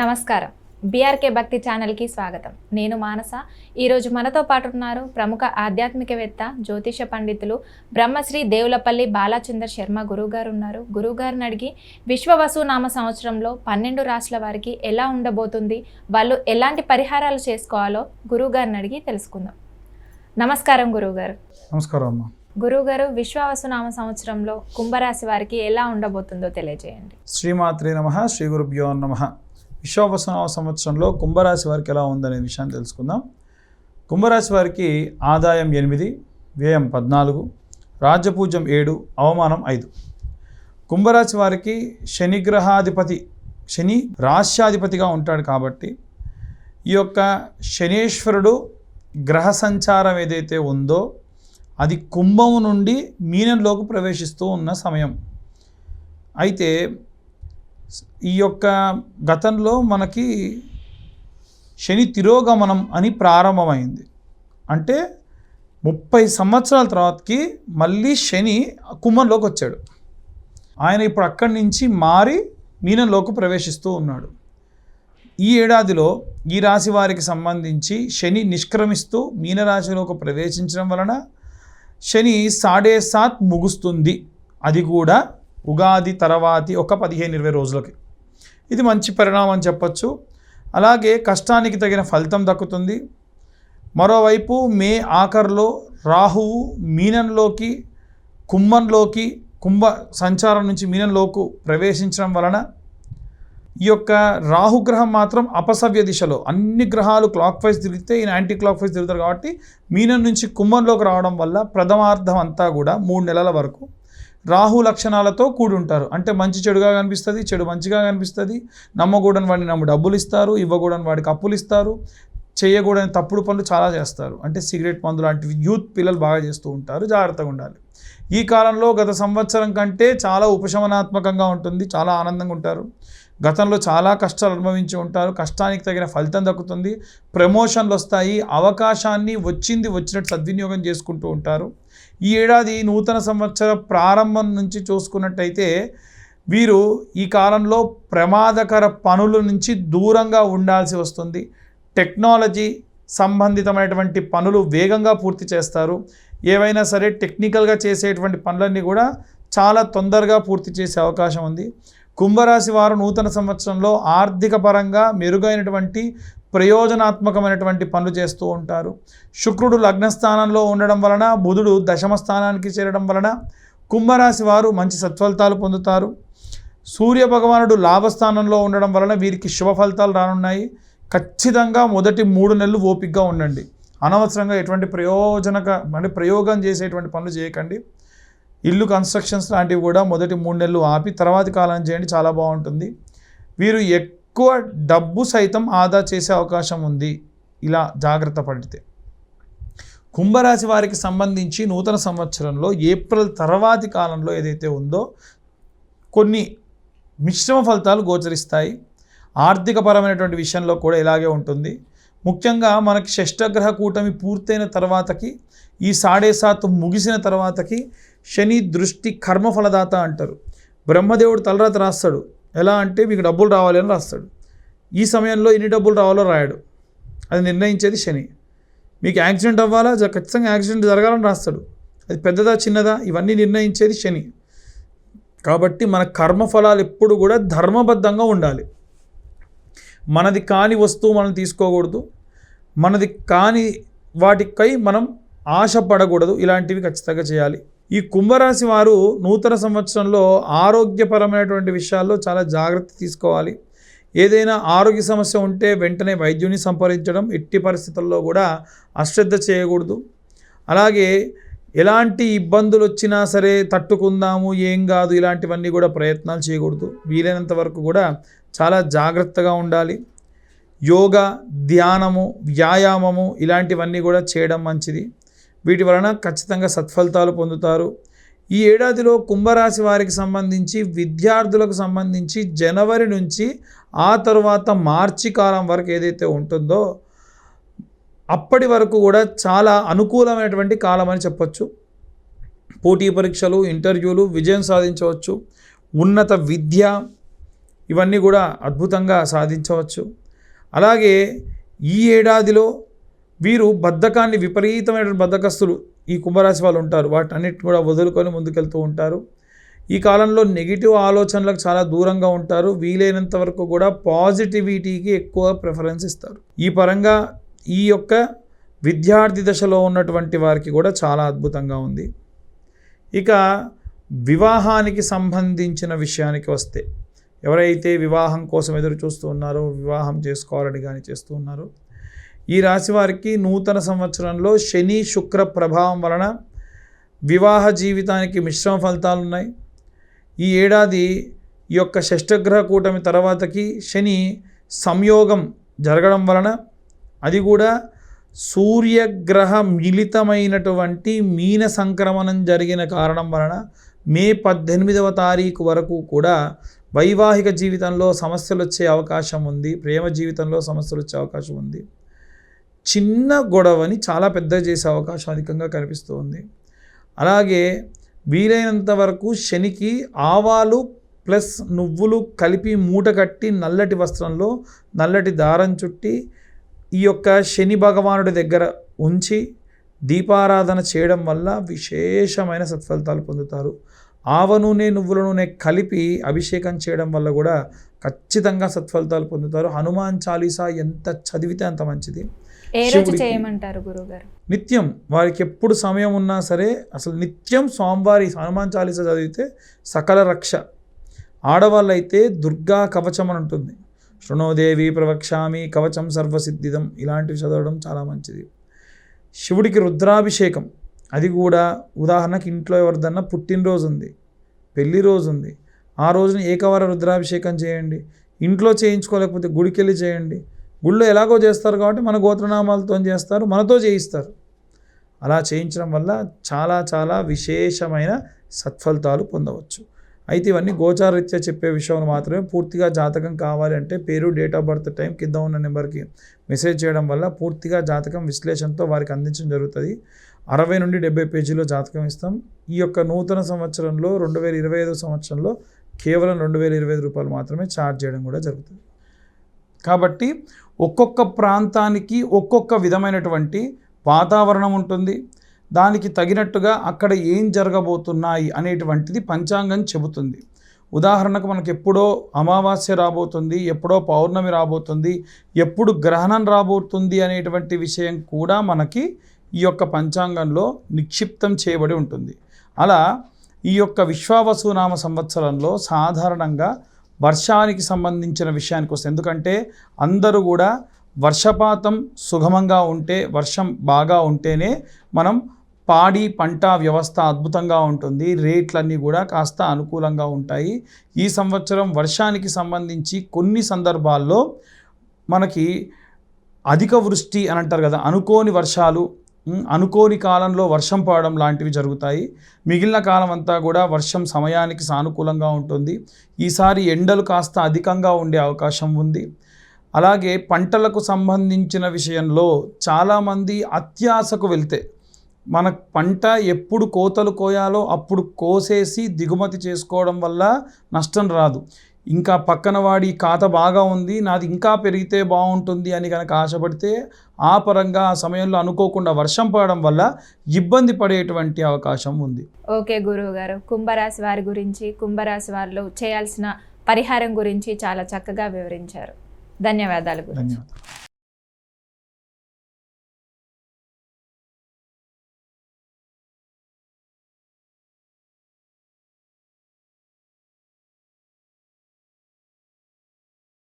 నమస్కారం. బీఆర్కే భక్తి ఛానల్కి స్వాగతం. నేను మానస. ఈరోజు మనతో పాటు ఉన్నారు ప్రముఖ ఆధ్యాత్మికవేత్త జ్యోతిష పండితులు బ్రహ్మశ్రీ దేవులపల్లి బాలాచందర్ శర్మ గురువుగారు ఉన్నారు గురువుగారిని అడిగి విశ్వవసు నామ సంవత్సరంలో పన్నెండు రాష్ట్రాల వారికి ఎలా ఉండబోతుంది వాళ్ళు ఎలాంటి పరిహారాలు చేసుకోవాలో గురువుగారిని అడిగి తెలుసుకుందాం. నమస్కారం గురువుగారు. నమస్కారం అమ్మ. గురువుగారు విశ్వవసు నామ సంవత్సరంలో కుంభరాశి వారికి ఎలా ఉండబోతుందో తెలియజేయండి. శ్రీమాత్రే నమ శ్రీ గురుభ్యో నమ. విశ్వవసన సంవత్సరంలో కుంభరాశి వారికి ఎలా ఉందనే విషయాన్ని తెలుసుకుందాం. కుంభరాశి వారికి ఆదాయం ఎనిమిది వ్యయం పద్నాలుగు రాజ్యపూజ్యం ఏడు అవమానం ఐదు. కుంభరాశి వారికి శనిగ్రహాధిపతి శని రాశ్యాధిపతిగా ఉంటాడు కాబట్టి ఈ యొక్క శనీశ్వరుడు గ్రహ సంచారం ఏదైతే ఉందో అది కుంభము నుండి మీనంలోకి ప్రవేశిస్తూ ఉన్న సమయం. అయితే ఈ యొక్క గతంలో మనకి శని తిరోగమనం అని ప్రారంభమైంది. అంటే ముప్పై సంవత్సరాల తర్వాతకి మళ్ళీ శని కుంభంలోకి వచ్చాడు. ఆయన ఇప్పుడు అక్కడి నుంచి మారి మీనంలోకి ప్రవేశిస్తూ ఉన్నాడు. ఈ ఏడాదిలో ఈ రాశి వారికి సంబంధించి శని నిష్క్రమిస్తూ మీనరాశిలోకి ప్రవేశించడం వలన శని సాడే సాత్ ముగుస్తుంది. అది కూడా ఉగాది తర్వాతి ఒక పదిహేను ఇరవై రోజులకి. ఇది మంచి పరిణామం అని చెప్పచ్చు. అలాగే కష్టానికి తగిన ఫలితం దక్కుతుంది. మరోవైపు మే ఆఖరులో రాహువు మీనంలోకి కుంభంలోకి కుంభ సంచారం నుంచి మీనంలోకి ప్రవేశించడం వలన ఈ యొక్క రాహుగ్రహం మాత్రం అపసవ్య దిశలో అన్ని గ్రహాలు క్లాక్ వైజ్ తిరిగితే ఈయన యాంటీ క్లాక్ వైజ్ తిరుగుతారు కాబట్టి మీనం నుంచి కుంభంలోకి రావడం వల్ల ప్రథమార్థం అంతా కూడా మూడు నెలల వరకు రాహు లక్షణాలతో కూడి ఉంటారు అంటే మంచి చెడుగా కనిపిస్తుంది చెడు మంచిగా కనిపిస్తుంది. నమ్మకూడని వాడిని నమ్మ డబ్బులు ఇస్తారు ఇవ్వకూడని వాడికి అప్పులు ఇస్తారు చేయకూడని తప్పుడు పనులు చాలా చేస్తారు. అంటే సిగరెట్ మందు లాంటివి యూత్ పిల్లలు బాగా చేస్తూ ఉంటారు. జాగ్రత్తగా ఉండాలి. ఈ కాలంలో గత సంవత్సరం కంటే చాలా ఉపశమనాత్మకంగా ఉంటుంది. చాలా ఆనందంగా ఉంటారు. గతంలో చాలా కష్టాలు అనుభవించి ఉంటారు. కష్టానికి తగిన ఫలితం దక్కుతుంది. ప్రమోషన్లు వస్తాయి. అవకాశాన్ని వచ్చింది వచ్చినట్టు సద్వినియోగం చేసుకుంటూ ఉంటారు. ఈ ఏడాది నూతన సంవత్సర ప్రారంభం నుంచి చూసుకున్నట్టయితే వీరు ఈ కాలంలో ప్రమాదకర పనుల నుంచి దూరంగా ఉండాల్సి వస్తుంది. టెక్నాలజీ సంబంధితమైనటువంటి పనులు వేగంగా పూర్తి చేస్తారు. ఏవైనా సరే టెక్నికల్గా చేసేటువంటి పనులన్నీ కూడా చాలా తొందరగా పూర్తి చేసే అవకాశం ఉంది. కుంభరాశి వారు నూతన సంవత్సరంలో ఆర్థిక పరంగా మెరుగైనటువంటి ప్రయోజనాత్మకమైనటువంటి పనులు చేస్తూ ఉంటారు. శుక్రుడు లగ్నస్థానంలో ఉండడం వలన బుధుడు దశమ స్థానానికి చేరడం వలన కుంభరాశి వారు మంచి సత్ఫలితాలు పొందుతారు. సూర్య భగవానుడు లాభస్థానంలో ఉండడం వలన వీరికి శుభ ఫలితాలు రానున్నాయి. ఖచ్చితంగా మొదటి మూడు నెలలు ఓపికగా ఉండండి. అనవసరంగా ఎటువంటి ప్రయోజనక అంటే ప్రయోగం చేసేటువంటి పనులు చేయకండి. ఇల్లు కన్స్ట్రక్షన్స్ లాంటివి కూడా మొదటి మూడు నెలలు ఆపి తర్వాతి కాలం చేయండి చాలా బాగుంటుంది. వీరు ఎక్కువ డబ్బు సైతం ఆదా చేసే అవకాశం ఉంది. ఇలా జాగ్రత్త పడితే. కుంభరాశి వారికి సంబంధించి నూతన సంవత్సరంలో ఏప్రిల్ తర్వాతి కాలంలో ఏదైతే ఉందో కొన్ని మిశ్రమ ఫలితాలు గోచరిస్తాయి. ఆర్థికపరమైనటువంటి విషయంలో కూడా ఇలాగే ఉంటుంది. ముఖ్యంగా మనకి షష్టగ్రహ కూటమి పూర్తయిన తర్వాతకి ఈ సాడే సాత్ ముగిసిన తర్వాతకి శని దృష్టి కర్మఫలదాత అంటారు. బ్రహ్మదేవుడు తలరాత రాస్తాడు. ఎలా అంటే మీకు డబ్బులు రావాలి అని రాస్తాడు. ఈ సమయంలో ఎన్ని డబ్బులు రావాలో రాయడు. అది నిర్ణయించేది శని. మీకు యాక్సిడెంట్ అవ్వాలా? ఖచ్చితంగా యాక్సిడెంట్ జరగాలని రాస్తాడు. అది పెద్దదా చిన్నదా? ఇవన్నీ నిర్ణయించేది శని. కాబట్టి మన కర్మఫలాలు ఎప్పుడు కూడా ధర్మబద్ధంగా ఉండాలి. మనది కాని వస్తువు మనం తీసుకోకూడదు. మనది కాని వాటికై మనం ఆశపడకూడదు. ఇలాంటివి ఖచ్చితంగా చేయాలి. ఈ కుంభరాశి వారు నూతన సంవత్సరంలో ఆరోగ్యపరమైనటువంటి విషయాల్లో చాలా జాగ్రత్త తీసుకోవాలి. ఏదైనా ఆరోగ్య సమస్య ఉంటే వెంటనే వైద్యుని సంప్రదించడం ఎట్టి పరిస్థితుల్లో కూడా అశ్రద్ధ చేయకూడదు. అలాగే ఎలాంటి ఇబ్బందులు వచ్చినా సరే తట్టుకుందాము ఏం కాదు ఇలాంటివన్నీ కూడా ప్రయత్నాలు చేయకూడదు. వీలైనంత వరకు కూడా చాలా జాగ్రత్తగా ఉండాలి. యోగా ధ్యానము వ్యాయామము ఇలాంటివన్నీ కూడా చేయడం మంచిది. వీటి వలన ఖచ్చితంగా సత్ఫలితాలు పొందుతారు. ఈ ఏడాదిలో కుంభరాశి వారికి సంబంధించి విద్యార్థులకు సంబంధించి జనవరి నుంచి ఆ తరువాత మార్చి కాలం వరకు ఏదైతే ఉంటుందో అప్పటి వరకు కూడా చాలా అనుకూలమైనటువంటి కాలం అని చెప్పచ్చు. పోటీ పరీక్షలు ఇంటర్వ్యూలు విజయం సాధించవచ్చు. ఉన్నత విద్య ఇవన్నీ కూడా అద్భుతంగా సాధించవచ్చు. అలాగే ఈ ఏడాదిలో వీరు బద్ధకాన్ని విపరీతమైన బద్ధకస్తులు ఈ కుంభరాశి వాళ్ళు ఉంటారు. వాటన్నిటిని కూడా వదులుకొని ముందుకెళ్తూ ఉంటారు. ఈ కాలంలో నెగిటివ్ ఆలోచనలకు చాలా దూరంగా ఉంటారు. వీలైనంత వరకు కూడా పాజిటివిటీకి ఎక్కువ ప్రిఫరెన్స్ ఇస్తారు. ఈ పరంగా ఈ యొక్క విద్యార్థి దశలో ఉన్నటువంటి వారికి కూడా చాలా అద్భుతంగా ఉంది. ఇక వివాహానికి సంబంధించిన విషయానికి వస్తే ఎవరైతే వివాహం కోసం ఎదురు చూస్తూ ఉన్నారో వివాహం చేసుకోవాలని కానీ చేస్తూ ఉన్నారో ఈ రాశి వారికి నూతన సంవత్సరంలో శని శుక్ర ప్రభావం వలన వివాహ జీవితానికి మిశ్రమ ఫలితాలు ఉన్నాయి. ఈ ఏడాది ఈ యొక్క షష్టగ్రహ కూటమి తర్వాతకి శని సంయోగం జరగడం వలన అది కూడా సూర్యగ్రహ మిళితమైనటువంటి మీన సంక్రమణం జరిగిన కారణం వలన మే పద్దెనిమిదవ తారీఖు వరకు కూడా వైవాహిక జీవితంలో సమస్యలు వచ్చే అవకాశం ఉంది. ప్రేమ జీవితంలో సమస్యలు వచ్చే అవకాశం ఉంది. చిన్న గొడవని చాలా పెద్ద చేసే అవకాశం అధికంగా కనిపిస్తూ ఉంది అలాగే వీలైనంత వరకు శనికి ఆవాలు ప్లస్ నువ్వులు కలిపి మూట కట్టి నల్లటి వస్త్రంలో నల్లటి దారం చుట్టి ఈ యొక్క శని భగవానుడి దగ్గర ఉంచి దీపారాధన చేయడం వల్ల విశేషమైన సత్ఫలితాలు పొందుతారు. ఆవ నూనె నువ్వుల నూనె కలిపి అభిషేకం చేయడం వల్ల కూడా ఖచ్చితంగా సత్ఫలితాలు పొందుతారు. హనుమాన్ చాలీసా ఎంత చదివితే అంత మంచిది. ఏ రోజు. చేయమంటారు నిత్యం వారికి ఎప్పుడు సమయం ఉన్నా సరే అసలు నిత్యం స్వామివారి హనుమాన్ చాలీసా చదివితే సకల రక్ష. ఆడవాళ్ళైతే దుర్గా కవచం అని ఉంటుంది. శృణోదేవి ప్రవక్ష్యామి కవచం సర్వసిద్ధిదం ఇలాంటివి చదవడం చాలా మంచిది. శివుడికి రుద్రాభిషేకం. అది కూడా ఉదాహరణకి ఇంట్లో ఎవరిదన్నా పుట్టినరోజు ఉంది పెళ్ళి రోజు ఉంది. ఆ రోజున ఏకవార రుద్రాభిషేకం చేయండి. ఇంట్లో చేయించుకోలేకపోతే గుడికి వెళ్ళి చేయండి. గుళ్ళో ఎలాగో చేస్తారు కాబట్టి మన గోత్రనామాలతో చేస్తారు మనతో చేయిస్తారు. అలా చేయించడం వల్ల చాలా చాలా విశేషమైన సత్ఫలితాలు పొందవచ్చు. అయితే ఇవన్నీ గోచారరీత్యా చెప్పే విషయం మాత్రమే పూర్తిగా జాతకం కావాలి అంటే పేరు డేట్ ఆఫ్ బర్త్ టైం కింద ఉన్న నెంబర్కి మెసేజ్ చేయడం వల్ల పూర్తిగా జాతకం విశ్లేషణతో వారికి అందించడం జరుగుతుంది. అరవై నుండి డెబ్బై పేజీలో జాతకం ఇస్తాం. ఈ యొక్క నూతన సంవత్సరంలో రెండు వేల ఇరవై ఐదు సంవత్సరంలో కేవలం రెండు వేల ఇరవై ఐదు రూపాయలు మాత్రమే ఛార్జ్ చేయడం కూడా జరుగుతుంది. కాబట్టి ఒక్కొక్క ప్రాంతానికి ఒక్కొక్క విధమైనటువంటి వాతావరణం ఉంటుంది. దానికి తగినట్టుగా అక్కడ ఏం జరగబోతున్నాయి అనేటువంటిది పంచాంగం చెబుతుంది. ఉదాహరణకు మనకు ఎప్పుడో అమావాస్య రాబోతుంది ఎప్పుడో పౌర్ణమి రాబోతుంది ఎప్పుడు గ్రహణం రాబోతుంది అనేటువంటి విషయం కూడా మనకి ఈ యొక్క పంచాంగంలో నిక్షిప్తం చేయబడి ఉంటుంది. అలా ఈ యొక్క విశ్వావసునామ సంవత్సరంలో సాధారణంగా వర్షానికి సంబంధించిన విషయానికి వస్తే ఎందుకంటే అందరూ కూడా వర్షపాతం సుగమంగా ఉంటే వర్షం బాగా ఉంటేనే మనం పాడి పంట వ్యవస్థ అద్భుతంగా ఉంటుంది. రేట్లన్నీ కూడా కాస్త అనుకూలంగా ఉంటాయి. ఈ సంవత్సరం వర్షానికి సంబంధించి కొన్ని సందర్భాల్లో మనకి అధిక వృష్టి అని అంటారు కదా అనుకోని వర్షాలు అనుకోని కాలంలో వర్షం పడడం లాంటివి జరుగుతాయి. మిగిలిన కాలం అంతా కూడా వర్షం సమయానికి సానుకూలంగా ఉంటుంది. ఈసారి ఎండలు కాస్త అధికంగా ఉండే అవకాశం ఉంది. అలాగే పంటలకు సంబంధించిన విషయంలో చాలామంది అత్యాశకు వెళ్తే మన పంట ఎప్పుడు కోతలు కోయాలో అప్పుడు కోసేసి దిగుమతి చేసుకోవడం వల్ల నష్టం రాదు. ఇంకా పక్కన వాడి ఖాత బాగా ఉంది నాది ఇంకా పెరిగితే బాగుంటుంది అని కనుక ఆశపడితే ఆ పరంగా ఆ సమయంలో అనుకోకుండా వర్షం పడడం వల్ల ఇబ్బంది పడేటువంటి అవకాశం ఉంది. ఓకే గురువు గారు కుంభరాశి వారి గురించి కుంభరాశి వారిలో చేయాల్సిన పరిహారం గురించి చాలా చక్కగా వివరించారు. ధన్యవాదాలు ధన్యవాదాలు.